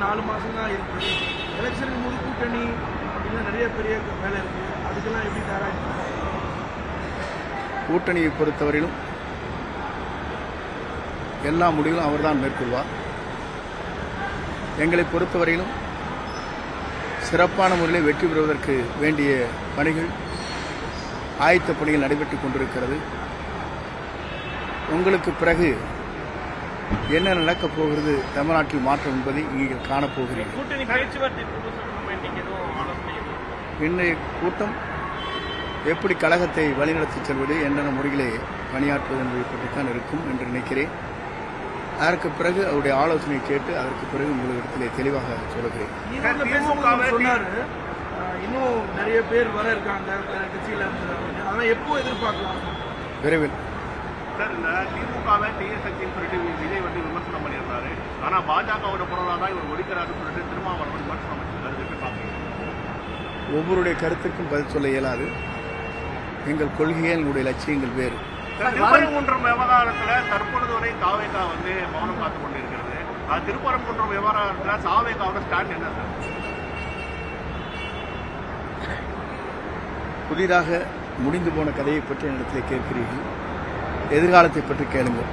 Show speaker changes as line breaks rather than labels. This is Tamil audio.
இன்னும் நாலு மாதம் தான் இருக்குது எலெக்ஷனுக்கு முழு கூட்டணி அப்படின்னு நிறைய பெரிய வேலை இருக்குது அதுக்கெல்லாம் எப்படி தயாராக
கூட்டணியை பொறுத்தவரையிலும் எல்லா முடிவும் அவர்தான் மேற்கொள்வார். எங்களை பொறுத்தவரையிலும் சிறப்பான முறையில் வெற்றி பெறுவதற்கு வேண்டிய பணிகள் ஆயத்த பணிகள் நடைபெற்றுக் கொண்டிருக்கிறது. உங்களுக்கு பிறகு என்ன நடக்கப் போகிறது தமிழ்நாட்டில் மாற்றம் என்பதை நீங்கள் காணப்போகிறீர்கள். இன்றைய கூட்டம் எப்படி கழகத்தை வழிநடத்திச் செல்வது என்னென்ன முறைகளை பணியாற்றுவது என்பதை பற்றித்தான் இருக்கும் என்று நினைக்கிறேன். அதற்கு பிறகு அவருடைய ஆலோசனை கேட்டு அதற்கு பிறகு உங்களிடத்திலே தெளிவாக
அஹ், இன்னும் நிறைய பேர் வர இருக்காங்க
விரைவில்.
சார் இந்த திமுகவை டிஎஸ்எஸ்சின்னு சொல்லிட்டு விஜய் வந்து விமர்சனம் பண்ணியிருந்தாரு. ஆனா பாஜகவோட தான் இவர் ஒழிக்கிறாருன்னு சொல்லிட்டு திருமாவளவன் விமர்சனம்
ஒவ்வொருடைய கருத்துக்கும் பதில் சொல்ல இயலாது. எங்கள் கொள்கையே எங்களுடைய லட்சியங்கள் வேறு.
திருப்பரங்குன்றம் விவகாரத்துல தற்பொழுது வரை தாவேகா வந்து மௌனம் காத்து கொண்டிருக்கிறது. அது திருப்பரங்குன்றம் விவகாரத்துல தாவேகாவோட ஸ்டாண்ட் என்ன சார்?
புதிதாக முடிந்து போன கதையை பற்றி என்னிடத்தில் கேட்கிறீர்கள். எதிர்காலத்தை பற்றி கேளுங்கள்.